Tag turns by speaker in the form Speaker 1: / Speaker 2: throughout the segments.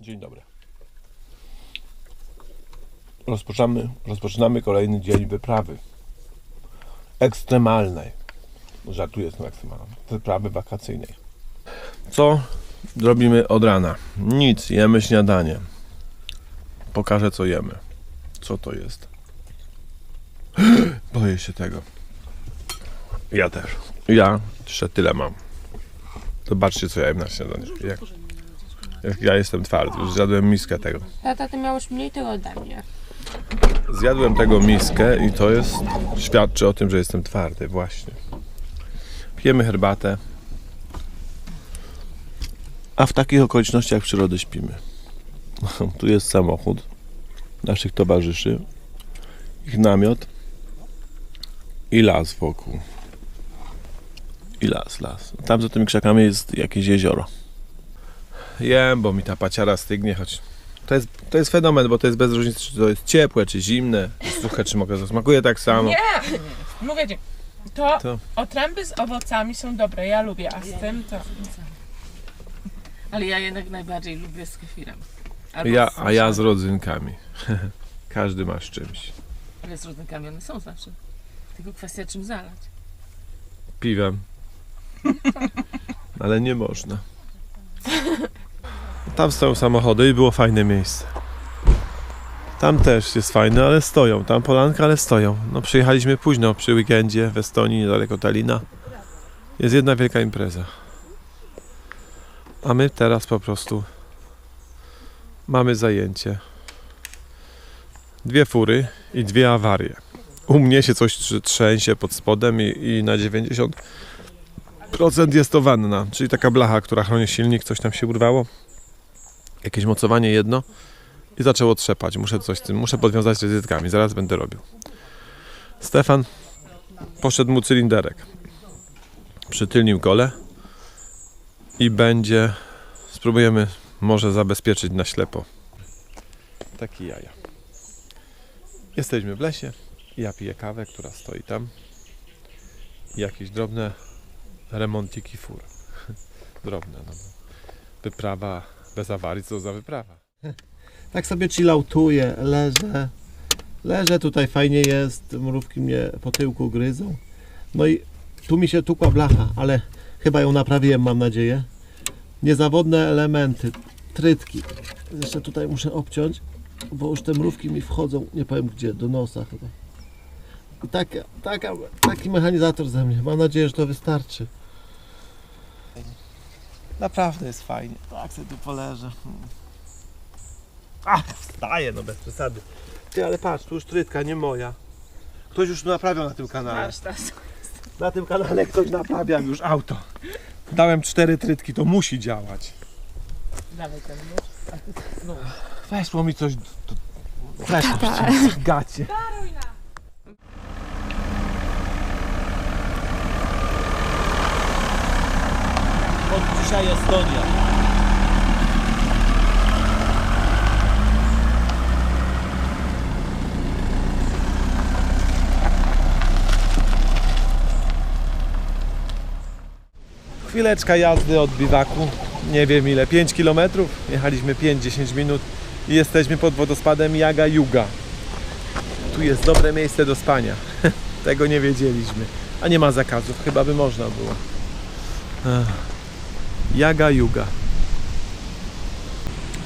Speaker 1: Dzień dobry. Rozpoczynamy, rozpoczynamy kolejny dzień wyprawy. Ekstremalnej. Żartuję z tą ekstremalną. Wyprawy wakacyjnej. Co robimy od rana? Nic, jemy śniadanie. Pokażę co jemy. Co to jest? Boję się tego. Ja też. Ja jeszcze tyle mam. Zobaczcie co ja jem na śniadanie. Jak, ja jestem twardy. Już zjadłem miskę tego.
Speaker 2: Tata, ty miałeś mniej tego ode mnie.
Speaker 1: Zjadłem tego miskę i to jest świadczy o tym, że jestem twardy, właśnie. Pijemy herbatę. A w takich okolicznościach przyrody śpimy. Tu jest samochód naszych towarzyszy, ich namiot i las wokół. I las, las. Tam za tymi krzakami jest jakieś jezioro. Jem, bo mi ta paciara stygnie, choć to jest, to jest fenomen, bo to jest bez różnicy, czy to jest ciepłe, czy zimne, suche, czy mokre. Smakuje tak samo.
Speaker 3: Nie! Mówię ci, to,
Speaker 1: To.
Speaker 3: otręby z owocami są dobre, ja lubię, a z tym to...
Speaker 2: Ale ja jednak najbardziej lubię z kefirem. Albo
Speaker 1: Ja,
Speaker 2: z
Speaker 1: a ja z rodzynkami. Każdy ma z czymś.
Speaker 2: Ale z rodzynkami one są zawsze. Tylko kwestia czym zalać.
Speaker 1: Piwem. Ale nie można. Tam stoją samochody i było fajne miejsce. Tam też jest fajne, ale stoją. Tam polanka, ale stoją. No przyjechaliśmy późno przy weekendzie w Estonii, niedaleko Talina. Jest jedna wielka impreza. A my teraz po prostu mamy zajęcie. Dwie fury i dwie awarie. U mnie się coś trz- trzęsie pod spodem i, i na 90% jest to wanna, czyli taka blacha, która chroni silnik, coś tam się urwało. Jakieś mocowanie jedno i zaczęło trzepać. Muszę coś z tym, muszę podwiązać z ryzytkami, zaraz będę robił. Stefan poszedł mu cylinderek przy tylnim kole i będzie, spróbujemy może zabezpieczyć na ślepo. Taki jaja. Jesteśmy w lesie. Ja piję kawę, która stoi tam. Jakieś drobne remontiki fur. drobne, no. Wyprawa bez awarii, co za wyprawa.
Speaker 4: Tak sobie chillautuję, leżę. Leżę, tutaj fajnie jest, mrówki mnie po tyłku gryzą. No i tu mi się tukła blacha, ale chyba ją naprawiłem, mam nadzieję. Niezawodne elementy, trytki. Jeszcze tutaj muszę obciąć, bo już te mrówki mi wchodzą, nie powiem gdzie, do nosa chyba. I taka, taka, taki mechanizator ze mnie. Mam nadzieję, że to wystarczy. Naprawdę jest fajnie. Tak sobie tu poleżę. Ach, wstaję, no bez przesady. Ty, ale patrz, tu już trytka, nie moja. Ktoś już naprawiał na tym kanale. Na tym kanale ktoś naprawiał już auto. Dałem cztery trytki, to musi działać.
Speaker 3: Dawaj ten nóż.
Speaker 4: Weszło mi coś... Do... Weszło w gacie. Od dzisiaj Estonia. Chwileczka jazdy od biwaku, nie wiem ile, 5 km, jechaliśmy 5-10 minut i jesteśmy pod wodospadem Jaga Yuga. Tu jest dobre miejsce do spania, tego nie wiedzieliśmy, a nie ma zakazów, chyba by można było. Ech. Jaga Yuga.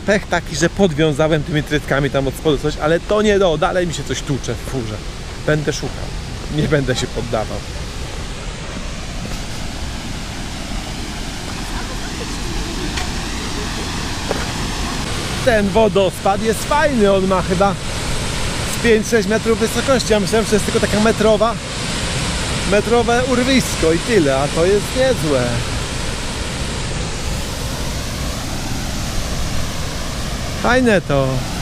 Speaker 4: Pech taki, że podwiązałem tymi trytkami tam od spodu coś, ale to nie do, dalej mi się coś tucze w furze. Będę szukał, nie będę się poddawał. ten wodospad jest fajny, on ma chyba z 5-6 metrów wysokości, ja myślałem, że jest tylko taka metrowa metrowe urwisko i tyle, a to jest niezłe. Fajne to.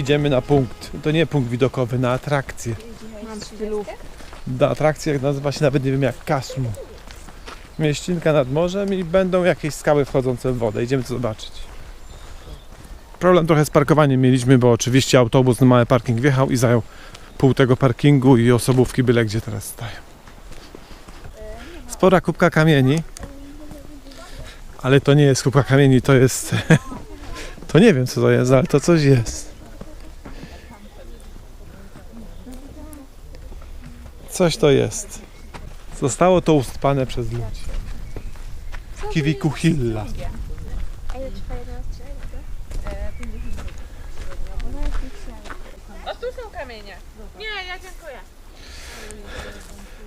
Speaker 1: Idziemy na punkt. To nie punkt widokowy, na atrakcję. Do atrakcji jak nazywa się nawet nie wiem jak Kasmu. Mieścinka nad morzem i będą jakieś skały wchodzące w wodę. Idziemy to zobaczyć. Problem trochę z parkowaniem mieliśmy, bo oczywiście autobus na mały parking wjechał i zajął pół tego parkingu i osobówki byle gdzie teraz stają. Spora kubka kamieni. Ale to nie jest kubka kamieni, to jest... To nie wiem co to jest, ale to coś jest. Coś to jest. Zostało to uspane przez ludzi. Kiwikuhilla.
Speaker 3: O, tu są kamienie. Nie, ja dziękuję.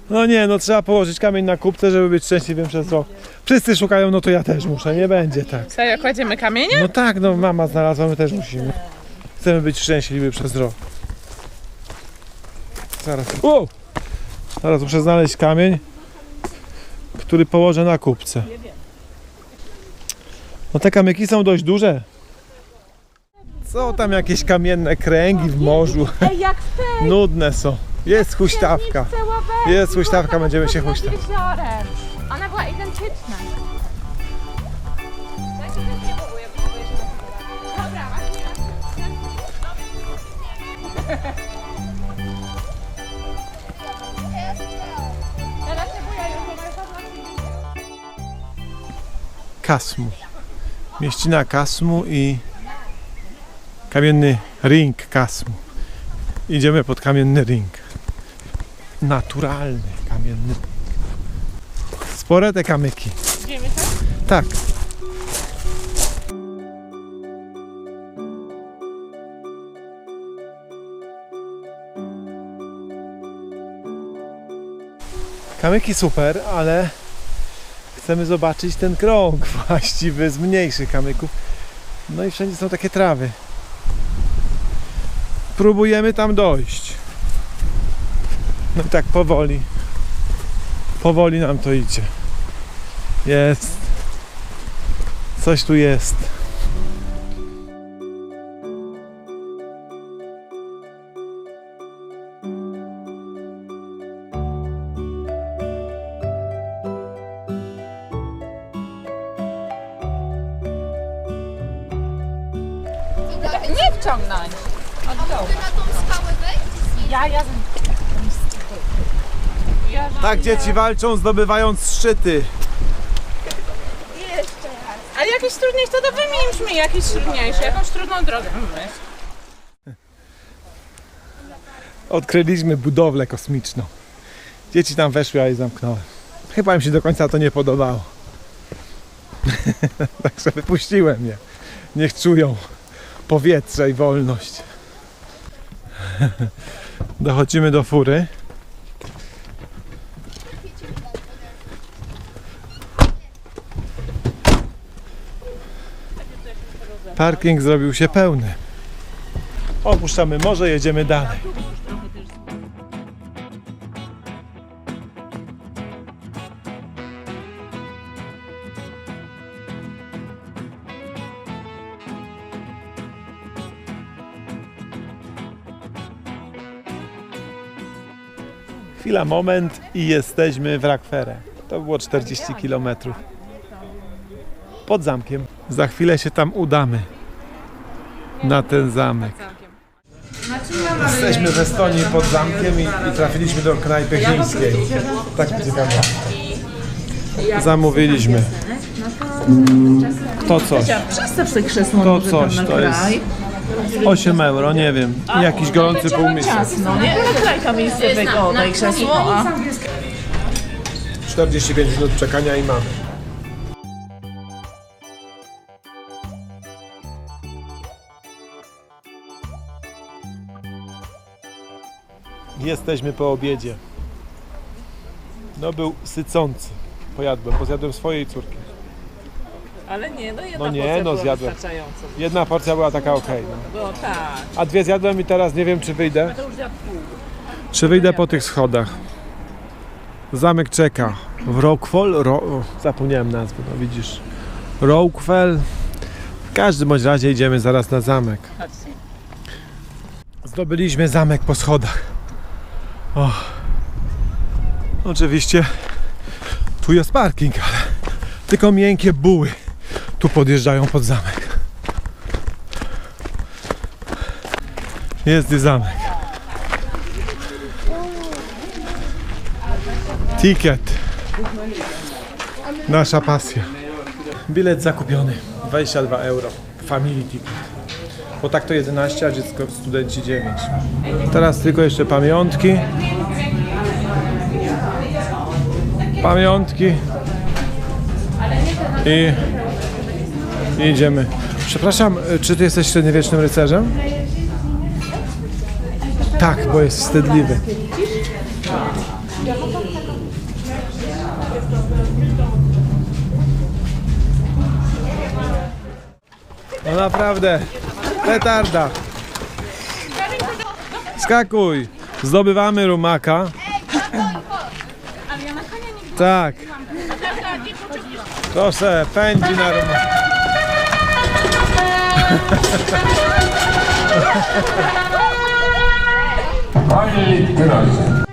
Speaker 1: No nie, no trzeba położyć kamień na kubce, żeby być szczęśliwym przez rok. Wszyscy szukają, no to ja też muszę, nie będzie tak.
Speaker 3: Serio, kładziemy kamienie?
Speaker 1: No tak, no mama znalazła, my też musimy. Chcemy być szczęśliwi przez rok. Zaraz. O! Zaraz muszę znaleźć kamień, który położę na kubce. No te kamyki są dość duże. Co tam jakieś kamienne kręgi w morzu? Nudne są. Jest huśtawka. Jest huśtawka, będziemy się huśtać.
Speaker 3: Ona była identyczna. Dobra, Teraz
Speaker 1: Kasmu. Mieścina Kasmu i kamienny ring Kasmu. Idziemy pod kamienny ring. Naturalny kamienny ring. Spore te kamyki.
Speaker 3: Idziemy tam?
Speaker 1: Tak. Kamyki super, ale chcemy zobaczyć ten krąg właściwy z mniejszych kamyków. No i wszędzie są takie trawy. Próbujemy tam dojść. No i tak powoli. Powoli nam to idzie. Jest. Coś tu jest.
Speaker 3: Nie wciągnąć. Od dołu. Ja, ja. ja
Speaker 1: Tak dzieci walczą zdobywając szczyty.
Speaker 3: Ale jakieś trudniejsze, to, to wymieńmy jakieś trudniejsze, jakąś trudną drogę.
Speaker 1: Odkryliśmy budowlę kosmiczną. Dzieci tam weszły, a je zamknąłem. Chyba im się do końca to nie podobało. Także wypuściłem je. Niech czują powietrze i wolność. Dochodzimy do fury. Parking zrobił się pełny. Opuszczamy morze, jedziemy dalej. Chwila, moment i jesteśmy w Rakwerę. To było 40 km. Pod zamkiem. Za chwilę się tam udamy. Na ten zamek. Jesteśmy w Estonii pod zamkiem i, i trafiliśmy do knajpy chińskiej. Tak ciekawe. Zamówiliśmy. To coś.
Speaker 2: Przestaw sobie krzesło
Speaker 1: To coś,
Speaker 2: na
Speaker 1: to jest
Speaker 2: kraj.
Speaker 1: 8 euro, nie wiem. Jakiś gorący półmisek.
Speaker 2: Ciasno, nie? Na kraj tam miejsce wygoda i krzesło, a
Speaker 1: 45 minut czekania i mamy. Jesteśmy po obiedzie. No był sycący. Pojadłem, bo zjadłem swojej córki.
Speaker 2: Ale nie, no jedna
Speaker 1: No nie,
Speaker 2: porcja
Speaker 1: no
Speaker 2: była
Speaker 1: zjadłem.
Speaker 2: wystarczająco.
Speaker 1: Jedna porcja była taka ok. No.
Speaker 2: Było tak.
Speaker 1: A dwie zjadłem i teraz nie wiem czy wyjdę.
Speaker 2: To już zjadł pół.
Speaker 1: Czy wyjdę po tych schodach? Zamek czeka. W Rockwell? Ro... o, Zapomniałem nazwy, no widzisz. Rockwell. W każdym bądź razie idziemy zaraz na zamek. Zdobyliśmy zamek po schodach. O. Oczywiście tu jest parking, ale tylko miękkie buły tu podjeżdżają pod zamek. Jest i zamek. Ticket. Nasza pasja. Bilet zakupiony. 22 euro. Family ticket. Bo tak to 11, a dziecko studenci 9. Teraz tylko jeszcze pamiątki. Pamiątki. I idziemy. Przepraszam, czy ty jesteś średniowiecznym rycerzem? Tak, bo jest wstydliwy. No naprawdę, petarda. Skakuj. Zdobywamy rumaka. Tak. Proszę, pędzi na rumaka.
Speaker 5: Finally, Grazie.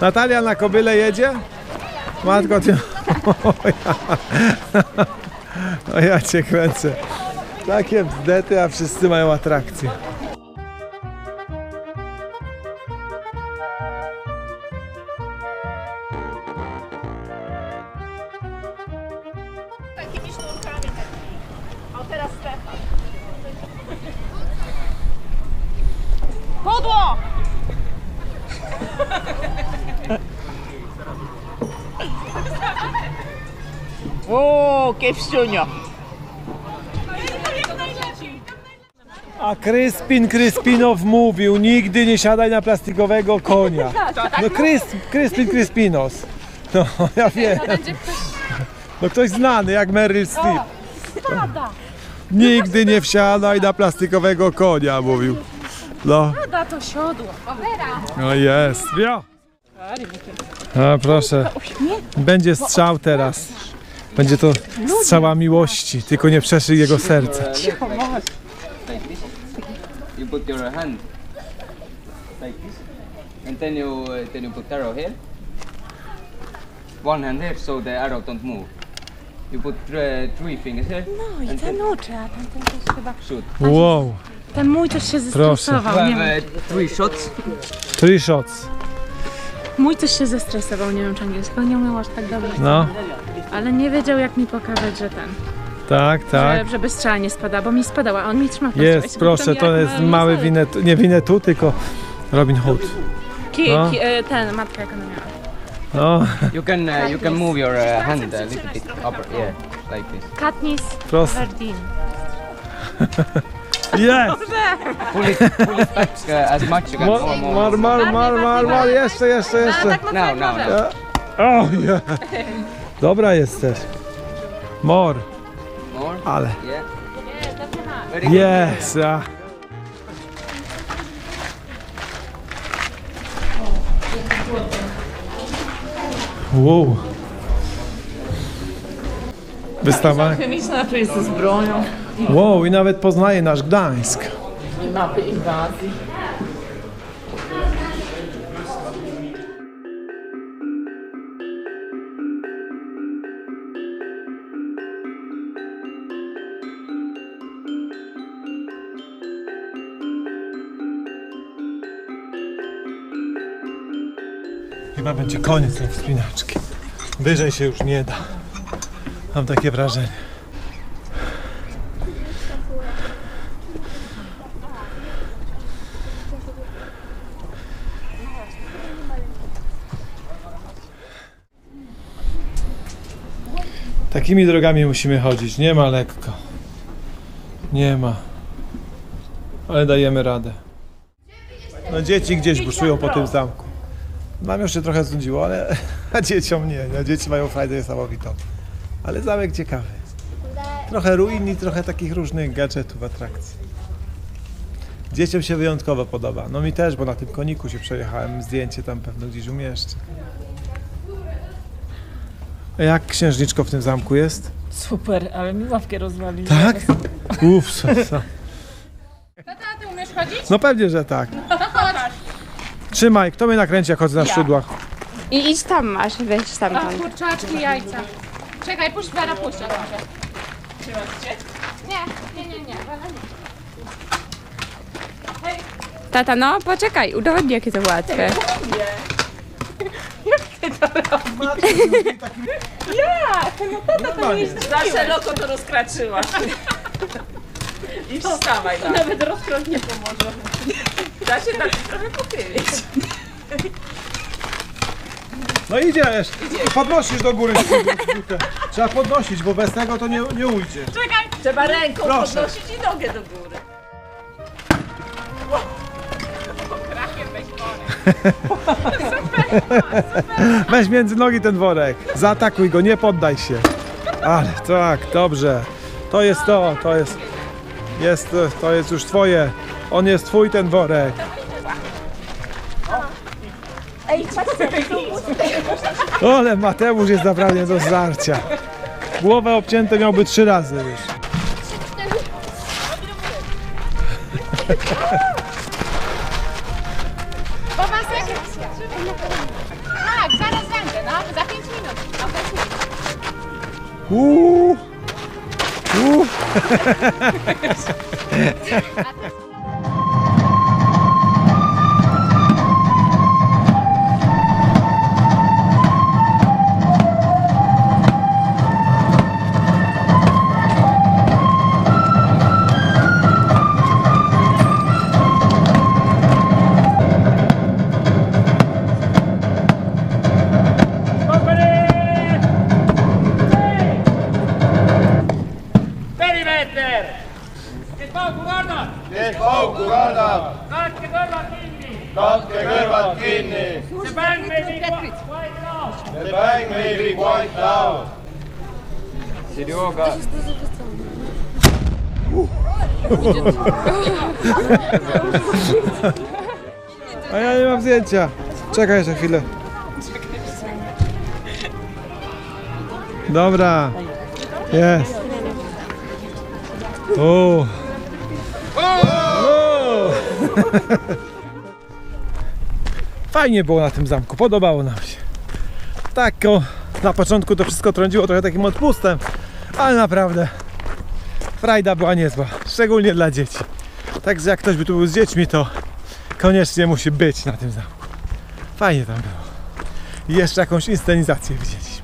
Speaker 1: Natalia na kobyle jedzie? Matko, ty... O ja, o ja cię kręcę. Takie bzdety, a wszyscy mają atrakcję.
Speaker 3: Che wsiunio.
Speaker 1: A Kryspin Kryspinow mówił, nigdy nie siadaj na plastikowego konia. No Krys, Kryspin Kryspinos. No, ja wiem. No ktoś znany, jak Meryl Streep. Nigdy nie wsiadaj na plastikowego konia, mówił. No.
Speaker 3: Da to siodło.
Speaker 1: No jest. A proszę. Będzie strzał teraz. Będzie to strzała miłości, tylko nie przeszyj jego serca.
Speaker 6: you put your hand like this, and then you uh, then you put arrow here. One hand here, so the arrow don't move. You put uh, three fingers here.
Speaker 3: No i
Speaker 6: and
Speaker 3: ten
Speaker 6: then
Speaker 3: a ten, ten też chyba...
Speaker 6: shoot.
Speaker 1: Wow.
Speaker 3: Ten mój też się
Speaker 6: You
Speaker 3: zestresował, nie
Speaker 6: have
Speaker 3: wiem.
Speaker 6: uh, three shots.
Speaker 1: Three shots.
Speaker 3: Mój też się zestresował, nie wiem czy angielskiego nie umiał aż tak dobrze.
Speaker 1: No,
Speaker 3: Ale nie wiedział jak mi pokazać, że ten,
Speaker 1: tak, tak.
Speaker 3: że, żeby strzała nie spadała, bo mi spadała, a on mi trzyma prosto.
Speaker 1: Jest, proszę, to jest mały winet, nie winetu, tylko Robin Hood.
Speaker 3: Ki,
Speaker 1: No.
Speaker 3: ki, e, ten, matka jak ona miała.
Speaker 1: No,
Speaker 6: You can uh, you can move your uh, hand a little bit upper, yeah, like this.
Speaker 3: Katniss. Verdin.
Speaker 1: Jest!
Speaker 6: Pull it, pull it back uh, as much you can.
Speaker 1: Mar,
Speaker 6: More, more.
Speaker 1: mar, mar, mar, mar, mar, jeszcze, jeszcze, jeszcze.
Speaker 6: Now, now, now.
Speaker 1: O, ja. Dobra jesteś. Mor,
Speaker 6: More.
Speaker 1: ale.
Speaker 6: Yeah. Very good.
Speaker 1: Jest! a. Wow. Wystawa.
Speaker 2: Chemiczna to jest z bronią
Speaker 1: Wow, i nawet poznaje nasz Gdańsk.
Speaker 2: i mapy inwazji.
Speaker 1: Chyba będzie koniec tej wspinaczki. Wyżej się już nie da. Mam takie wrażenie. Takimi drogami musimy chodzić. Nie ma lekko. Nie ma. Ale dajemy radę. No dzieci gdzieś buszują po tym zamku. Nam jeszcze trochę znudziło, ale a dzieciom nie. No, dzieci mają frajdę niesamowitą. Ale zamek ciekawy. Trochę ruin i trochę takich różnych gadżetów, atrakcji. Dzieciom się wyjątkowo podoba. No mi też, bo na tym koniku się przejechałem. Zdjęcie tam pewno gdzieś umieszczę. Jak księżniczko w tym zamku jest?
Speaker 2: Super, ale mi ławkę rozwalili.
Speaker 1: Tak? Uff, so, so.
Speaker 3: Tata, ty umiesz chodzić?
Speaker 1: No pewnie, że tak. Trzymaj, kto mnie nakręci, jak chodzę na szczudłach?
Speaker 7: I idź tam masz, weź
Speaker 3: A,
Speaker 7: stamtąd.
Speaker 3: kurczaczki, jajca. Czekaj, puść Wera, puść, jak może. Nie, nie, nie, nie, Wera nie.
Speaker 7: Tata, no poczekaj, udowodnij jakie to łatwe.
Speaker 2: Za szeroko to rozkraczyłaś. I wstawaj. To nawet rozkrok nie pomoże. Da się tak trochę pochylić.
Speaker 1: No idziesz! I podnosisz do góry. Trzeba podnosić, bo bez tego to nie, nie ujdzie.
Speaker 2: Trzeba ręką
Speaker 1: Proszę.
Speaker 2: podnosić i nogę do góry.
Speaker 1: Weź między nogi ten worek. Zaatakuj go, nie poddaj się. Ale tak, dobrze. To jest to, to jest. Jest, to jest już twoje. On jest twój ten worek. Ale Mateusz jest naprawdę do zdarcia. Głowę obcięte miałby trzy razy już. Ooh. Ooh.
Speaker 8: Perimeter! Kes pauku kannab?
Speaker 5: Kes pauku kannab,
Speaker 8: Katke kõrvad kinni!
Speaker 5: katke kõrvad kinni.
Speaker 8: See bäng may be quite loud.
Speaker 5: The bang may be quite loud.
Speaker 6: Serioga.
Speaker 1: A ja nie mam zdjęcia. Czekaj jeszcze chwilę. Dobra. Jest. O. O. Fajnie było na tym zamku, podobało nam się. Tak, o, na początku to wszystko trąciło trochę takim odpustem, ale naprawdę frajda była niezła, szczególnie dla dzieci. Także jak ktoś by tu był z dziećmi, to koniecznie musi być na tym zamku. Fajnie tam było. I jeszcze jakąś inscenizację widzieliśmy.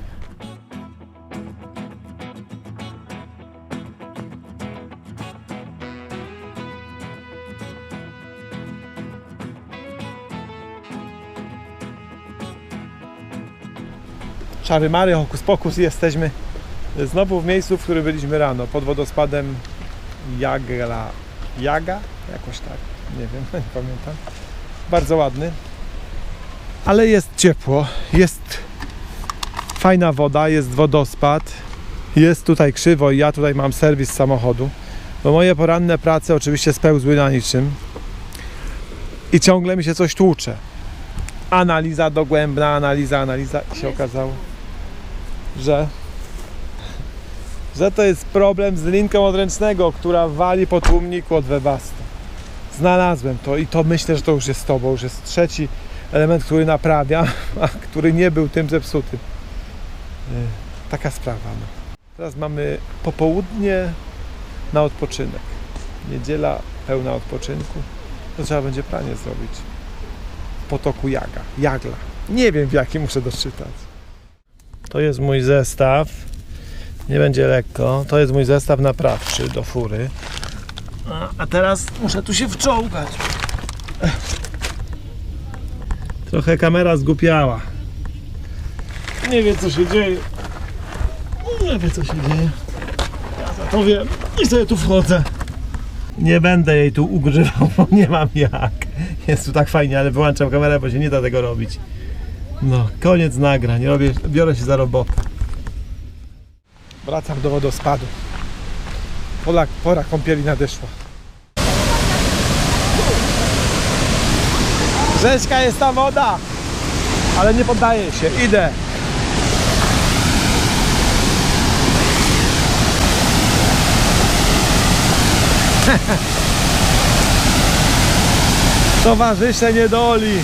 Speaker 1: Czary Mary, hokus pokus jesteśmy znowu w miejscu, w którym byliśmy rano, pod wodospadem Jagla. Jaga? Jakoś tak, nie wiem, nie pamiętam. Bardzo ładny. Ale jest ciepło, jest fajna woda, jest wodospad, jest tutaj krzywo i ja tutaj mam serwis samochodu. Bo moje poranne prace oczywiście spełzły na niczym i ciągle mi się coś tłucze. Analiza dogłębna, analiza, analiza i się okazało, że że to jest problem z linką odręcznego, która wali po tłumniku od Webasto. Znalazłem to i to myślę, że to już jest to, bo już jest trzeci element, który naprawia, a który nie był tym zepsutym. Yy, Taka sprawa. No. Teraz mamy popołudnie na odpoczynek. Niedziela pełna odpoczynku. To trzeba będzie pranie zrobić. W potoku Jaga. Jagla. Nie wiem w jaki muszę doczytać. To jest mój zestaw. Nie będzie lekko. To jest mój zestaw naprawczy do fury. A, teraz muszę tu się wczołgać. Trochę kamera zgupiała. Nie wie co się dzieje. Nie wie co się dzieje. Ja za to wiem. I sobie tu wchodzę. Nie będę jej tu ugrywał, bo nie mam jak. Jest tu tak fajnie, ale wyłączam kamerę, bo się nie da tego robić. No, koniec nagrań. Robię, biorę się za robotę. Wracam do wodospadu. Pora, pora kąpieli nadeszła. Rzeźka jest ta woda! Ale nie poddaję się. Idę. Towarzysze niedoli.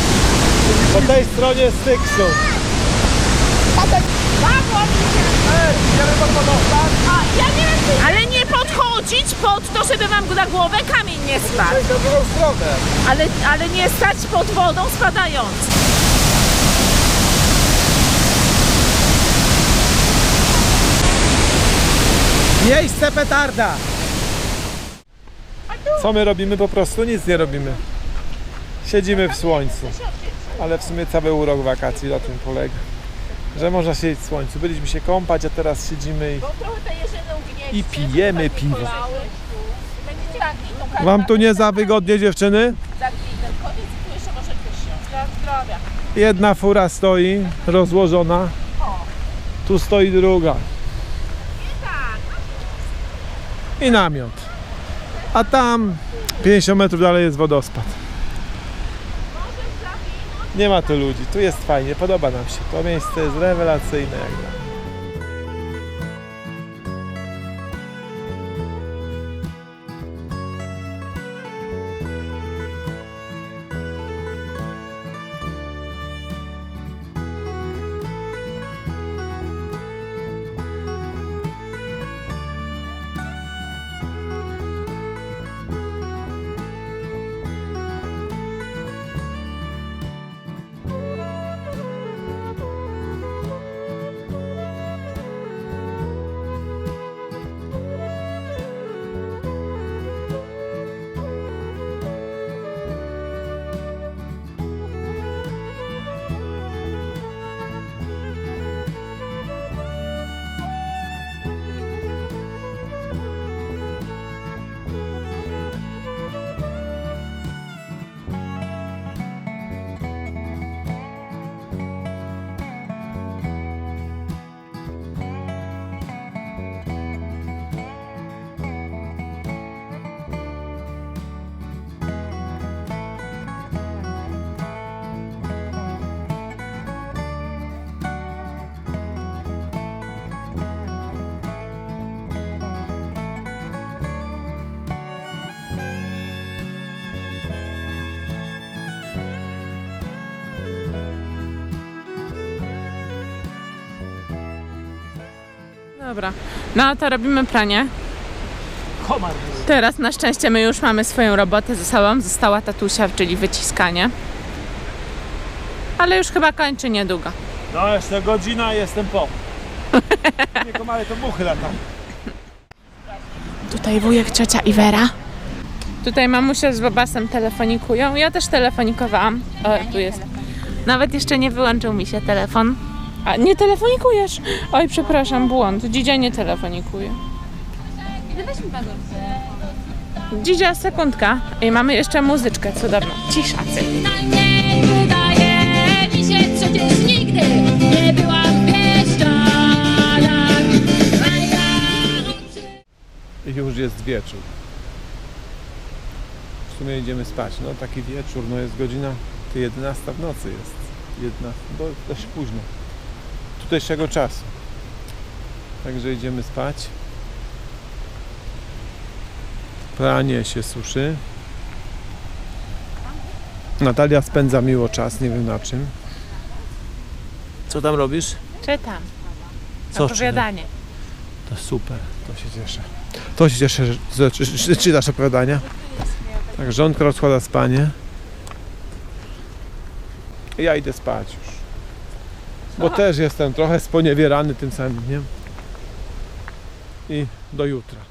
Speaker 9: Po tej stronie Styksu. Ja nie wiem, czy
Speaker 3: Ale nie podchodzić pod to, żeby wam na głowę kamień nie spadł.
Speaker 1: Na drugą stronę.
Speaker 3: Ale, ale nie stać pod wodą spadając.
Speaker 1: Miejsce petarda. Co my robimy? Po prostu nic nie robimy. Siedzimy w słońcu. Ale w sumie cały urok wakacji na tym polega. Że można siedzieć w słońcu. Byliśmy się kąpać, a teraz siedzimy i, i pijemy piwo.
Speaker 3: Tak
Speaker 1: Wam tu nie za wygodnie dziewczyny?
Speaker 3: Zagnij ten koniec i tu jeszcze może wysiąść. Zdrowia.
Speaker 1: Jedna fura stoi rozłożona. Tu stoi druga. I namiot. A tam 50 metrów dalej jest wodospad. Nie ma tu ludzi. Tu jest fajnie. Podoba nam się. To miejsce jest rewelacyjne jak dla mnie.
Speaker 3: Dobra, no to robimy pranie. Teraz na szczęście my już mamy swoją robotę ze sobą. Została tatusia, czyli wyciskanie. Ale już chyba kończy niedługo.
Speaker 1: No jeszcze godzina jestem po. Nie komary to muchy latam.
Speaker 3: Tutaj wujek, ciocia i Wera. Tutaj mamusia z babasem telefonikują. Ja też telefonikowałam. O, tu jest. Nawet jeszcze nie wyłączył mi się telefon. A nie telefonikujesz? Oj, przepraszam, błąd. Dzidzia nie telefonikuje. Dzidzia, sekundka. I mamy jeszcze muzyczkę cudowną. Cisza,
Speaker 9: wydaje mi się przecież nigdy nie
Speaker 1: już jest wieczór. W sumie idziemy spać. No taki wieczór, no jest godzina ty 11 w nocy jest. 11, bo dość późno. Tutejszego czasu. Także idziemy spać. Pranie się suszy. Natalia spędza miło czas, nie wiem na czym. Co tam robisz?
Speaker 3: Czytam.
Speaker 1: Co
Speaker 3: Opowiadanie.
Speaker 1: To super, to się cieszę. To się cieszę, że, że, że czytasz opowiadania. Tak, żonka rozkłada spanie. I ja idę spać już. Bo też jestem trochę sponiewierany tym samym dniem. I do jutra.